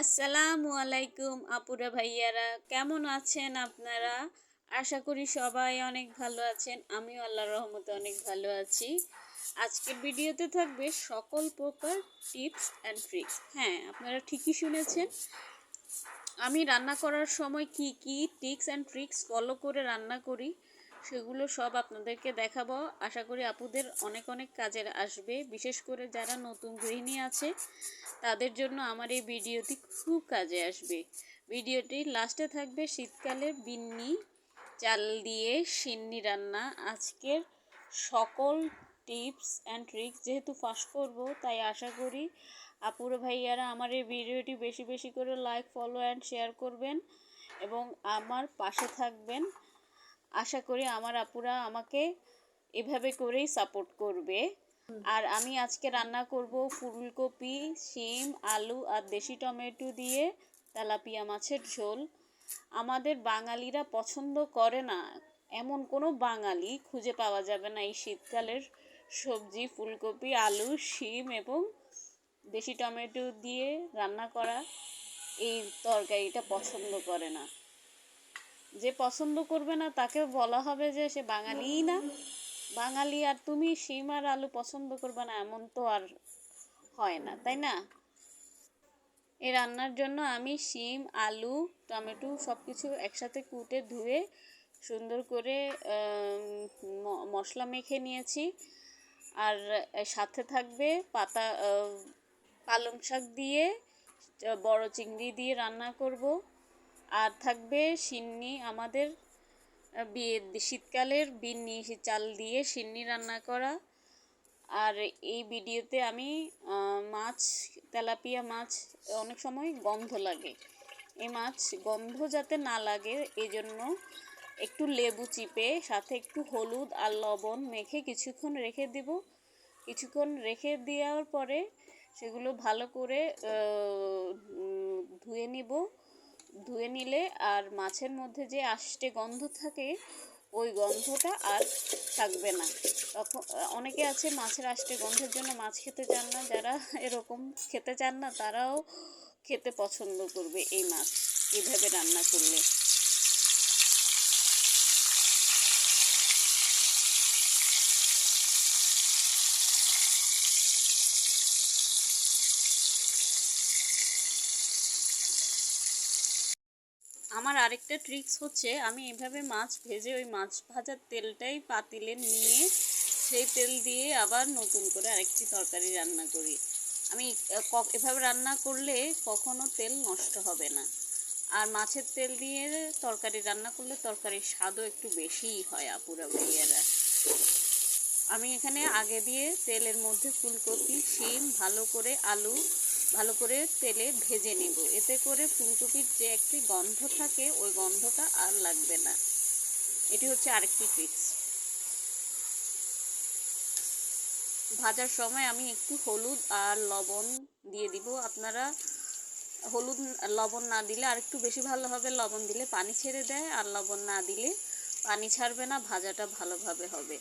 আসসালামু আলাইকুম আপুরা ভাইয়ারা। কেমন আছেন আপনারা? আশা করি সবাই অনেক ভালো আছেন। আমিও আল্লাহর রহমতে অনেক ভালো আছি। আজকের ভিডিওতে থাকবে সকল প্রকার টিপস অ্যান্ড ট্রিক্স। হ্যাঁ আপনারা ঠিকই শুনেছেন। আমি রান্না করার সময় কি কি টিপস অ্যান্ড ট্রিক্স ফলো করে রান্না করি। সেগুলো সব আপনাদেরকে দেখাবো। আশা করি আপুদের অনেক অনেক কাজের আসবে। বিশেষ করে যারা নতুন গৃহিণী আছে, তাদের জন্য আমার এই ভিডিওটি খুব কাজে আসবে। ভিডিওটি লাস্টে থাকবে শীতকালে বিন্নি, চাল দিয়ে সিন্নি রান্না। আজকের সকল টিপস অ্যান্ড ট্রিক্স যেহেতু ফাঁস করব, তাই আশা করি আপুর ভাইয়ারা আমার এই ভিডিওটি বেশি বেশি করে লাইক, ফলো অ্যান্ড শেয়ার করবেন এবং আমার পাশে থাকবেন। আশা করি আমার আপুরা আমাকে এভাবে করেই সাপোর্ট করবে। আর আমি আজকে রান্না করব ফুলকপি, শিম, আলু আর দেশি টমেটো দিয়ে তেলাপিয়া মাছের ঝোল। আমাদের বাঙালিরা পছন্দ করে না। এমন কোনো বাঙালি খুঁজে পাওয়া যাবে না এই শীতকালের সবজি, ফুলকপি, আলু, শিম এবং দেশি টমেটো দিয়ে রান্না করা। এই তরকারিটা পছন্দ করে না। যে পছন্দ করবে না তাকে বলা হবে যে সে বাঙালিই না। বাঙালি আর তুমি শিম আর আলু পছন্দ করবে না, এমন তো আর হয় না, তাই না? এই রান্নার জন্য আমি শিম, আলু, টমেটো সব কিছু একসাথে কুটে, ধুয়ে, সুন্দর করে মশলা মেখে নিয়েছি। আর সাথে থাকবে পাতা পালং শাক দিয়ে, বড় চিংড়ি দিয়ে রান্না করব। আর থাকবে সিন্নি আমাদের শীতকালের বিন্নি চাল দিয়ে সিন্নি রান্না করা। আর এই ভিডিওতে আমি মাছ, তেলাপিয়া মাছ, অনেক সময় গন্ধ লাগে। এই মাছ গন্ধ যাতে না লাগে এই জন্য একটু লেবু চিপে, সাথে একটু হলুদ আর লবণ মেখে কিছুক্ষণ রেখে দিব। কিছুক্ষণ রেখে দেওয়ার পরে সেগুলো ভালো করে ধুয়ে নিব। ধুয়ে নিলে আর মাছের মধ্যে যে আষ্টে গন্ধ থাকে, ওই গন্ধটা আর থাকবে না। তখন, অনেকে আছে মাছের আষ্টে গন্ধের জন্য মাছ খেতে চান না, যারা এরকম খেতে চান না, তারাও খেতে পছন্দ করবে এই মাছ এইভাবে রান্না করলে। আমার আরেকটা ট্রিক্স হচ্ছে, আমি এভাবে মাছ ভেজে ওই মাছ ভাজার তেলটাই পাতিলে নিয়ে সেই তেল দিয়ে আবার নতুন করে আরেকটি তরকারি রান্না করি। আমি এভাবে রান্না করলে কখনো তেল নষ্ট হবে না। আর মাছের তেল দিয়ে তরকারি রান্না করলে তরকারির স্বাদও একটু বেশিই হয় আপুরা ভাইয়ারা। আমি এখানে আগে দিয়ে তেলের মধ্যে ফুলকপি, শিম, ভালো করে আলু ভালো করে তেলে ভেজে নেব। এতে করে ফুলকপির যে একটি গন্ধ থাকে, ওই গন্ধটা আর লাগবে না। এটি হচ্ছে আরেকটি ট্রিক্স ভাজার সময় আমি একটু হলুদ আর লবণ দিয়ে দিব। আপনারা হলুদ, লবণ না দিলে আর একটু বেশি ভালো হবে। লবণ দিলে পানি ছেড়ে দেয় আর লবণ না দিলে পানি ছাড়বে না, ভাজাটা ভালোভাবে হবে।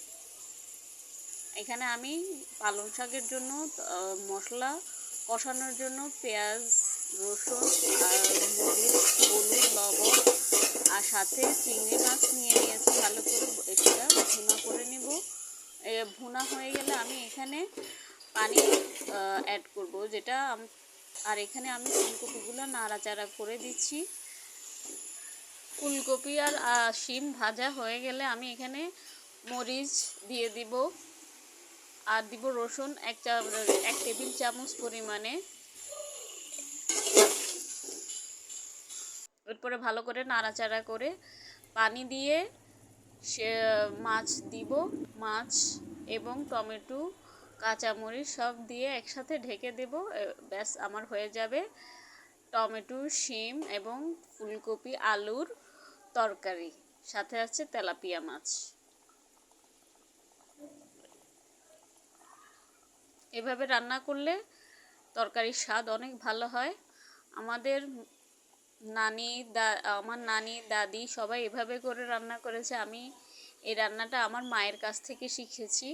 এখানে আমি পালং শাকের জন্য মশলা কষানোর জন্য পেঁয়াজ, রসুন, আর মরিচ, হলুদ, লবণ, আর সাথে চিংড়ি মাছ নিয়ে নিয়েছি। ভালো করে এটা ভুনা করে নিব। ভুনা হয়ে গেলে আমি এখানে পানি অ্যাড করব। যেটা আর এখানে আমি ফুলকপিগুলো নাড়াচাড়া করে দিচ্ছি। ফুলকপি আর শিম ভাজা হয়ে গেলে আমি এখানে মরিচ দিয়ে দিব। আর দিব রসুন এক চা এক টেবিল চামচ পরিমাণে। এরপরে ভালো করে নাড়াচাড়া করে পানি দিয়ে সে মাছ দিব, মাছ এবং টমেটো, কাঁচামরিচ সব দিয়ে একসাথে ঢেকে দেব। ব্যাস, আমার হয়ে যাবে। টমেটো, শিম এবং ফুলকপি, আলুর তরকারি। সাথে আছে তেলাপিয়া মাছ। এভাবে রান্না করলে তরকারির স্বাদ অনেক ভালো হয়। আমাদের নানি দা, আমার নানি, দাদি সবাই এভাবে করে রান্না করেছে। আমি এই রান্নাটা আমার মায়ের কাছ থেকে শিখেছি।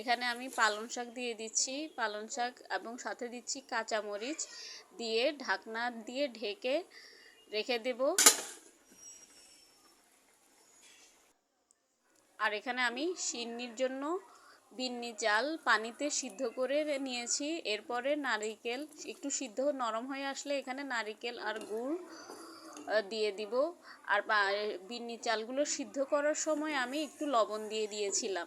এখানে আমি পালং শাক দিয়ে দিচ্ছি। পালং শাক এবং সাথে দিচ্ছি কাঁচামরিচ দিয়ে ঢাকনা দিয়ে ঢেকে রেখে দেব। আর এখানে আমি সিন্নির জন্য বিন্নি চাল পানিতে সিদ্ধ করে নিয়েছি। এরপরে নারিকেল একটু সিদ্ধ নরম হয়ে আসলে এখানে নারিকেল আর গুড় দিয়ে দিব। আর বিন্নি চালগুলো সিদ্ধ করার সময় আমি একটু লবণ দিয়ে দিয়েছিলাম।